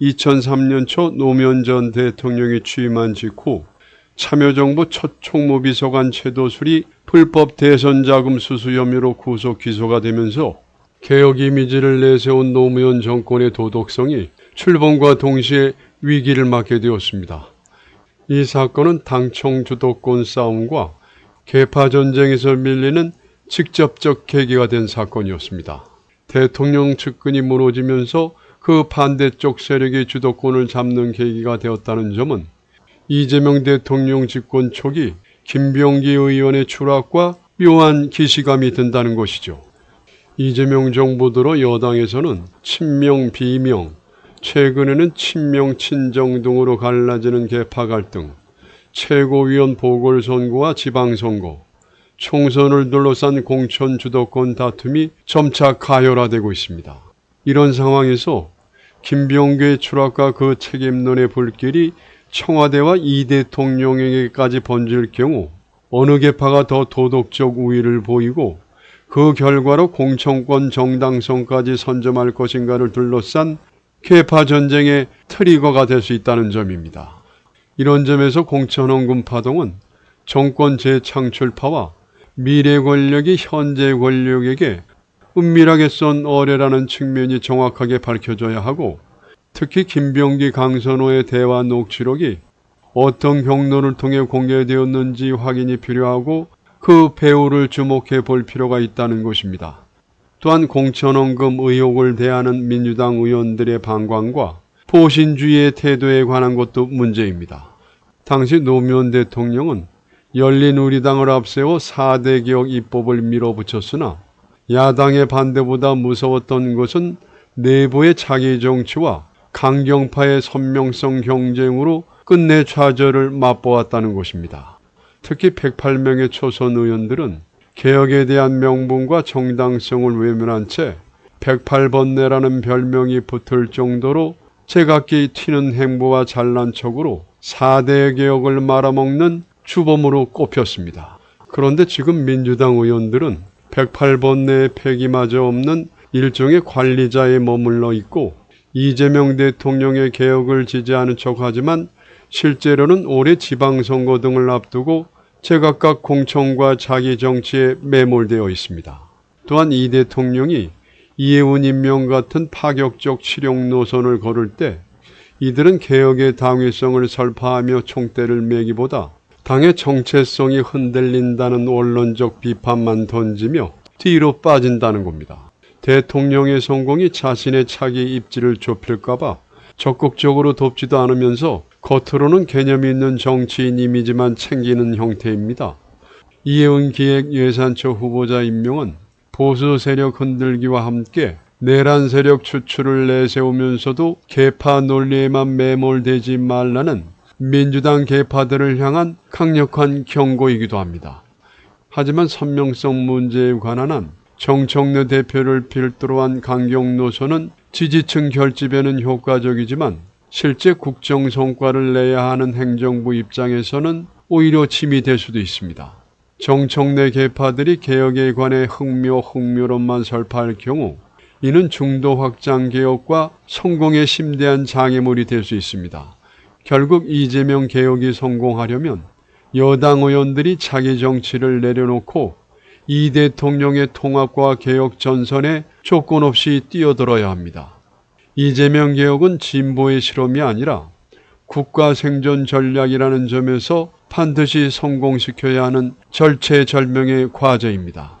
2003년 초 노무현 전 대통령이 취임한 직후 참여정부 첫 총무비서관 최도술이 불법 대선 자금 수수 혐의로 구속 기소가 되면서 개혁 이미지를 내세운 노무현 정권의 도덕성이 출범과 동시에 위기를 맞게 되었습니다. 이 사건은 당청 주도권 싸움과 개파 전쟁에서 밀리는 직접적 계기가 된 사건이었습니다. 대통령 측근이 무너지면서 그 반대쪽 세력이 주도권을 잡는 계기가 되었다는 점은 이재명 대통령 집권 초기 김병기 의원의 추락과 묘한 기시감이 든다는 것이죠. 이재명 정부 들어 여당에서는 친명 비명, 최근에는 친명 친정 등으로 갈라지는 개파 갈등, 최고위원 보궐선거와 지방선거, 총선을 둘러싼 공천 주도권 다툼이 점차 가열화되고 있습니다. 이런 상황에서 김병규의 추락과 그 책임론의 불길이 청와대와 이 대통령에게까지 번질 경우 어느 개파가 더 도덕적 우위를 보이고 그 결과로 공천권 정당성까지 선점할 것인가를 둘러싼 개파 전쟁의 트리거가 될 수 있다는 점입니다. 이런 점에서 공천원금 파동은 정권 재창출파와 미래 권력이 현재 권력에게 은밀하게 쏜 어뢰라는 측면이 정확하게 밝혀져야 하고 특히 김병기 강선호의 대화 녹취록이 어떤 경로를 통해 공개되었는지 확인이 필요하고 그 배우를 주목해 볼 필요가 있다는 것입니다. 또한 공천원금 의혹을 대하는 민주당 의원들의 방관과 보신주의의 태도에 관한 것도 문제입니다. 당시 노무현 대통령은 열린우리당을 앞세워 4대 개혁 입법을 밀어붙였으나 야당의 반대보다 무서웠던 것은 내부의 자기 정치와 강경파의 선명성 경쟁으로 끝내 좌절을 맛보았다는 것입니다. 특히 108명의 초선 의원들은 개혁에 대한 명분과 정당성을 외면한 채 108번내라는 별명이 붙을 정도로 제각기 튀는 행보와 잘난 척으로 4대 개혁을 말아먹는 주범으로 꼽혔습니다. 그런데 지금 민주당 의원들은 108번내의 폐기마저 없는 일종의 관리자에 머물러 있고 이재명 대통령의 개혁을 지지하는 척하지만 실제로는 올해 지방선거 등을 앞두고 제각각 공천과 자기 정치에 매몰되어 있습니다. 또한 이 대통령이 이해운 임명 같은 파격적 실용 노선을 걸을 때 이들은 개혁의 당위성을 설파하며 총대를 매기보다 당의 정체성이 흔들린다는 원론적 비판만 던지며 뒤로 빠진다는 겁니다. 대통령의 성공이 자신의 차기 입지를 좁힐까봐 적극적으로 돕지도 않으면서 겉으로는 개념이 있는 정치인 이미지만 챙기는 형태입니다. 이혜은 기획예산처 후보자 임명은 보수 세력 흔들기와 함께 내란 세력 추출을 내세우면서도 개파 논리에만 매몰되지 말라는 민주당 개파들을 향한 강력한 경고이기도 합니다. 하지만 선명성 문제에 관한 한 정청래 대표를 필두로 한 강경 노선은 지지층 결집에는 효과적이지만 실제 국정 성과를 내야 하는 행정부 입장에서는 오히려 침이 될 수도 있습니다. 정청래 개파들이 개혁에 관해 흥묘 흥묘론만 설파할 경우 이는 중도 확장 개혁과 성공에 심대한 장애물이 될 수 있습니다. 결국 이재명 개혁이 성공하려면 여당 의원들이 자기 정치를 내려놓고 이 대통령의 통합과 개혁 전선에 조건 없이 뛰어들어야 합니다. 이재명 개혁은 진보의 실험이 아니라 국가 생존 전략이라는 점에서 반드시 성공시켜야 하는 절체절명의 과제입니다.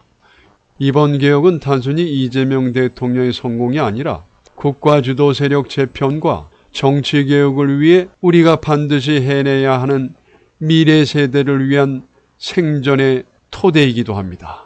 이번 개혁은 단순히 이재명 대통령의 성공이 아니라 국가 주도 세력 재편과 정치 개혁을 위해 우리가 반드시 해내야 하는 미래 세대를 위한 생존의 토대이기도 합니다.